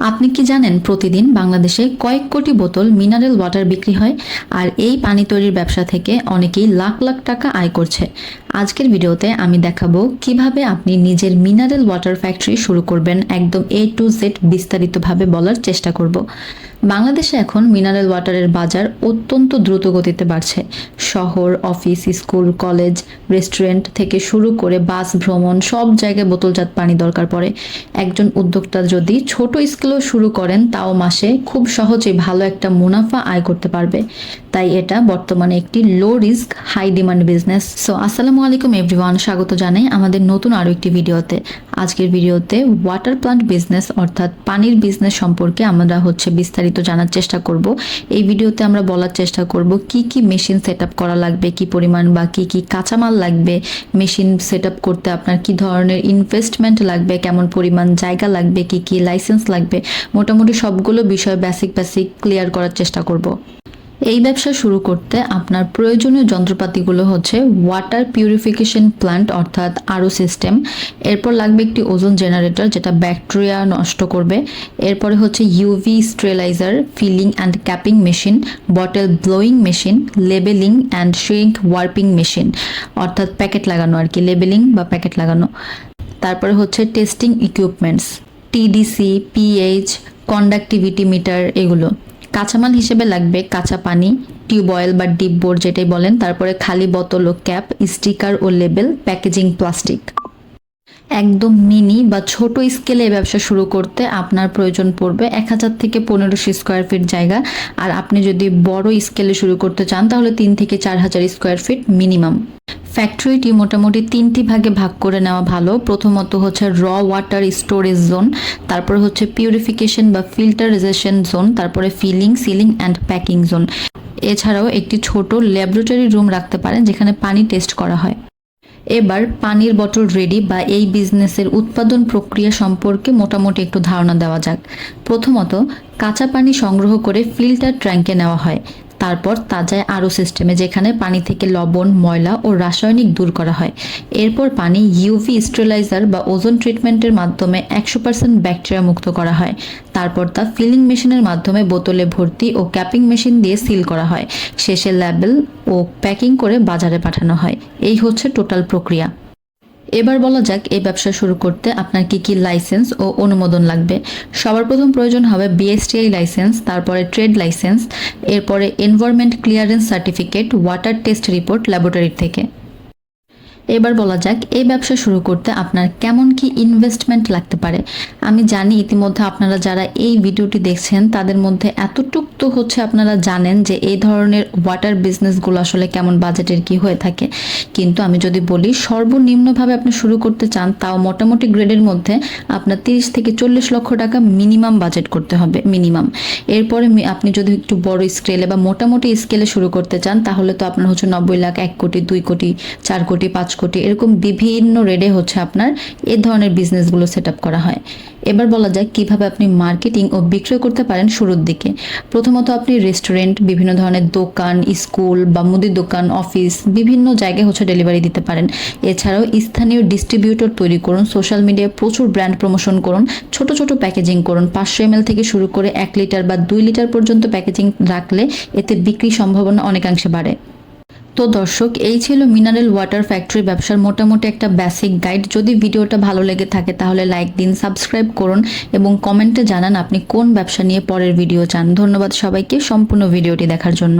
আপনি কি জানেন প্রতিদিন বাংলাদেশে কয়েক কোটি বোতল মিনারেল ওয়াটার বিক্রি হয়? আর এই পানি তৈরির ব্যবসা থেকে অনেকেই লাখ লাখ টাকা আয় করছে। আজকের ভিডিওতে আমি দেখাবো কীভাবে আপনি নিজের মিনারেল ওয়াটার ফ্যাক্টরি শুরু করবেন একদম এ টু জেড বিস্তারিতভাবে বলার চেষ্টা করব। বাংলাদেশে এখন মিনারেল ওয়াটারের বাজার অত্যন্ত দ্রুত গতিতে বাড়ছে। শহর, অফিস, স্কুল, কলেজ, রেস্টুরেন্ট থেকে শুরু করে বাস, ভ্রমণ, সব জায়গায় বোতলজাত পানি দরকার পড়ে। একজন উদ্যোক্তা যদি ছোট স্কেলেও শুরু করেন, তাও মাসে খুব সহজে ভালো একটা মুনাফা আয় করতে পারবে। তাই এটা বর্তমানে একটি low risk high demand business so আসসালামু আলাইকুম এভরিওয়ান স্বাগত জানাই আমাদের নতুন আরও একটি ভিডিওতে। আজকের ভিডিওতে ওয়াটার প্লান্ট বিজনেস অর্থাৎ পানির বিজনেস সম্পর্কে আমরা হচ্ছে বিস্তারিত জানার চেষ্টা করব। এই ভিডিওতে আমরা বলার চেষ্টা করব কি কি মেশিন সেট করা লাগবে, কি পরিমাণ বা কি কি কাঁচামাল লাগবে মেশিন সেট করতে আপনার কি ধরনের ইনভেস্টমেন্ট লাগবে, কেমন পরিমাণ জায়গা লাগবে, কি কি লাইসেন্স লাগবে, মোটামুটি সবগুলো বিষয় বেসিক বেসিক ক্লিয়ার করার চেষ্টা করব। এই ব্যবসা শুরু করতে আপনার প্রয়োজনীয় যন্ত্রপাতিগুলো হচ্ছে ওয়াটার পিউরিফিকেশন প্ল্যান্ট অর্থাৎ আরও সিস্টেম এরপর লাগবে একটি ওজন জেনারেটর যেটা ব্যাকটেরিয়া নষ্ট করবে। এরপরে হচ্ছে UV sterilizer filling and capping machine bottle blowing machine labelling and shrink wrapping machine অর্থাৎ প্যাকেট লাগানো আর কি লেবেলিং বা প্যাকেট লাগানো। তারপরে হচ্ছে testing equipments TDC pH conductivity meter এগুলো। কাঁচামাল হিসেবে লাগবে কাঁচা পানি, টিউব অয়েল বা ডিপ বোর্ড যেটাই বলেন, তারপরে খালি বোতল ও ক্যাপ, স্টিকার ও লেবেল, প্যাকেজিং প্লাস্টিক। একদম মিনি বা ছোট স্কেলে ব্যবসা শুরু করতে আপনার প্রয়োজন পড়বে এক হাজার থেকে পনেরোশো স্কোয়ার ফিট জায়গা। আর আপনি যদি বড় স্কেলে শুরু করতে চান, তাহলে তিন থেকে চার হাজার স্কোয়ার ফিট মিনিমাম ফ্যাক্টরিটি মোটামুটি তিনটি ভাগে ভাগ করে নেওয়া ভালো। প্রথমত হচ্ছে র ওয়াটার স্টোরেজ জোন তারপরে হচ্ছে পিউরিফিকেশন বা ফিল্টারাইজেশন জোন তারপরে filling sealing and packing zone এছাড়াও একটি ছোট ল্যাবরেটরি রুম রাখতে পারেন, যেখানে পানি টেস্ট করা হয়। এবার পানির বটল রেডি বা এই বিজনেসের উৎপাদন প্রক্রিয়া সম্পর্কে মোটামুটি একটু ধারণা দেওয়া যাক। প্রথমত, কাঁচা পানি সংগ্রহ করে ফিল্টার ট্যাঙ্কে নেওয়া হয়। তারপর তা যায় আরও সিস্টেমে যেখানে পানি থেকে লবণ, ময়লা ও রাসায়নিক দূর করা হয়। এরপর পানি ইউভি স্টেলাইজার বা ওজন ট্রিটমেন্টের মাধ্যমে একশো পার্সেন্ট ব্যাকটেরিয়া মুক্ত করা হয়। তারপর তা ফিলিং মেশিনের মাধ্যমে বোতলে ভর্তি ও ক্যাপিং মেশিন দিয়ে সিল করা হয়। শেষে ল্যাবেল ও প্যাকিং করে বাজারে পাঠানো হয়। এই হচ্ছে টোটাল প্রক্রিয়া। এবার বলা যাক, এই ব্যবসা শুরু করতে আপনার কি কি লাইসেন্স ও অনুমোদন লাগবে। সবার প্রথম প্রয়োজন হবে বিএসটিআই লাইসেন্স, তারপরে ট্রেড লাইসেন্স, এরপরে environment clearance certificate, water test report laboratory থেকে। এবার বলা যাক, এই ব্যবসা শুরু করতে আপনার কেমন কি ইনভেস্টমেন্ট লাগতে পারে? আমি জানি ইতিমধ্যে আপনারা যারা এই ভিডিওটি দেখছেন, তাদের মধ্যে এতটুক তো হচ্ছে আপনারা জানেন যে এই ধরনের ওয়াটার বিজনেসগুলো আসলে কেমন বাজেটের কি হয়ে থাকে। কিন্তু আমি যদি বলি, সর্বনিম্নভাবে আপনি শুরু করতে চান, তাও মোটামুটি গ্রেডের মধ্যে আপনার তিরিশ থেকে চল্লিশ লক্ষ টাকা মিনিমাম বাজেট করতে হবে মিনিমাম এরপরে আপনি যদি একটু বড় স্কেলে বা মোটামুটি স্কেলে শুরু করতে চান, তাহলে তো আপনার হচ্ছে নব্বই লাখ, এক কোটি, দুই কোটি, চার কোটি, পাঁচ কোটি এরকম বিভিন্ন রেডে হচ্ছে আপনার এ ধরনের বিজনেসগুলো সেট আপ করা হয়। এবার বলা যায় কীভাবে আপনি মার্কেটিং ও বিক্রয় করতে পারেন শুরুর দিকে। প্রথমত আপনি রেস্টুরেন্ট বিভিন্ন ধরনের দোকান স্কুল বা মুদির দোকান অফিস বিভিন্ন জায়গায় হচ্ছে ডেলিভারি দিতে পারেন। এছাড়াও স্থানীয় ডিস্ট্রিবিউটর তৈরি করুন সোশ্যাল মিডিয়ায় প্রচুর ব্র্যান্ড প্রমোশন করুন, ছোট ছোট প্যাকেজিং করুন। পাঁচশো এম থেকে শুরু করে এক লিটার বা দুই লিটার পর্যন্ত প্যাকেজিং রাখলে এতে বিক্রি সম্ভাবনা অনেকাংশে বাড়ে। তো দর্শক, এই ছিল মিনারেল ওয়াটার ফ্যাক্টরি। ব্যবসার মোটামুটি একটা বেসিক গাইড যদি ভিডিওটা ভালো লেগে থাকে, তাহলে লাইক দিন সাবস্ক্রাইব করুন এবং কমেন্টে জানান আপনি কোন ব্যবসা নিয়ে পরের ভিডিও চান। ধন্যবাদ সবাইকে সম্পূর্ণ ভিডিওটি দেখার জন্য।